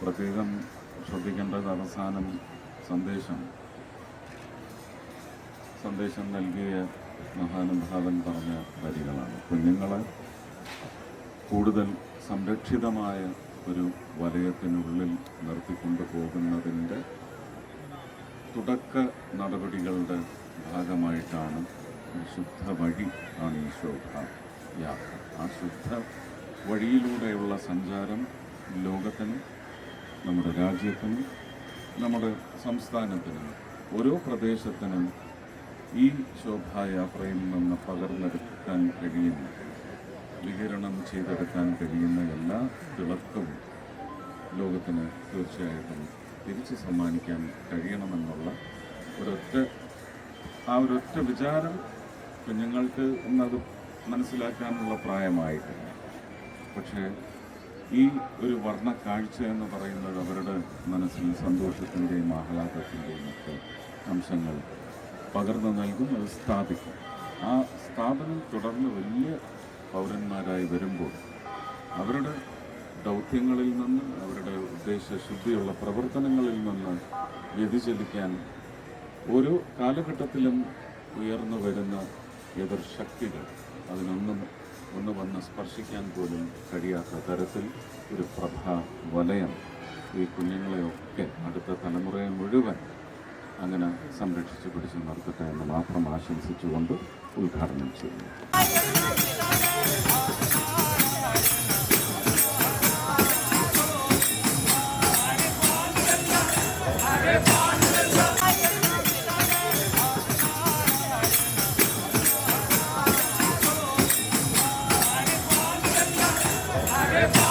പ്രത്യേകം ശ്രദ്ധിക്കേണ്ടത് അവസാനം സന്ദേശം. സന്ദേശം നൽകിയ മഹാനുഭാവൻ പറഞ്ഞ വരികളാണ്. കുഞ്ഞുങ്ങളെ കൂടുതൽ സംരക്ഷിതമായ ഒരു വലയത്തിനുള്ളിൽ നിർത്തിക്കൊണ്ടു പോകുന്നതിന്റെ തുടക്ക നടപടികളുടെ ഭാഗമായിട്ടാണ് ശുദ്ധ വഴി ആണ് ഈ ശോഭ യാത്ര. ആ ശുദ്ധ വഴിയിലൂടെയുള്ള സഞ്ചാരം ലോകത്തിനും നമ്മുടെ രാജ്യത്തിനും നമ്മുടെ സംസ്ഥാനത്തിനും ഓരോ പ്രദേശത്തിനും ഈ ശോഭായാത്രയിൽ നിന്ന് പകർന്നെടുക്കാൻ കഴിയുന്ന വികിരണം ചെയ്തെടുക്കാൻ കഴിയുന്ന എല്ലാ തിളക്കവും ലോകത്തിന് തീർച്ചയായിട്ടും തിരിച്ചു സമ്മാനിക്കാൻ കഴിയണമെന്നുള്ള ഒരൊറ്റ ആ ഒരൊറ്റ വിചാരം കുഞ്ഞുങ്ങൾക്ക് ഇന്നത് മനസ്സിലാക്കാനുള്ള പ്രായമായിട്ടില്ല. പക്ഷേ ഈ ഒരു വർണ കാഴ്ച എന്ന് പറയുന്നത് അവരുടെ മനസ്സിൽ സന്തോഷത്തിന്റെയും ആഹ്ലാദത്തിന്റെയും ഒക്കെ അംശങ്ങൾ പകർന്നു നൽകും അത് സ്ഥാപിക്കും. ആ സ്ഥാപനം തുടർന്ന് വലിയ പൗരന്മാരായി വരുമ്പോൾ അവരുടെ ദൗത്യങ്ങളിൽ നിന്ന് അവരുടെ ഉദ്ദേശശുദ്ധിയുള്ള പ്രവർത്തനങ്ങളിൽ നിന്ന് വ്യതിചലിക്കാൻ ഓരോ കാലഘട്ടത്തിലും ഉയർന്നു വരുന്ന എതിർശക്തികൾ അതിനൊന്നും ഒന്ന് വന്ന് സ്പർശിക്കാൻ പോലും കഴിയാത്ത തരത്തിൽ ഒരു പ്രഭ വലയം ഈ കുഞ്ഞുങ്ങളെയൊക്കെ അടുത്ത തലമുറയെ മുഴുവൻ അങ്ങനെ സംരക്ഷിച്ച് പിടിച്ചു നിർത്തട്ടെ എന്ന് മാത്രം ആശംസിച്ചുകൊണ്ട് ഉദ്ഘാടനം ചെയ്യുന്നു. Everybody.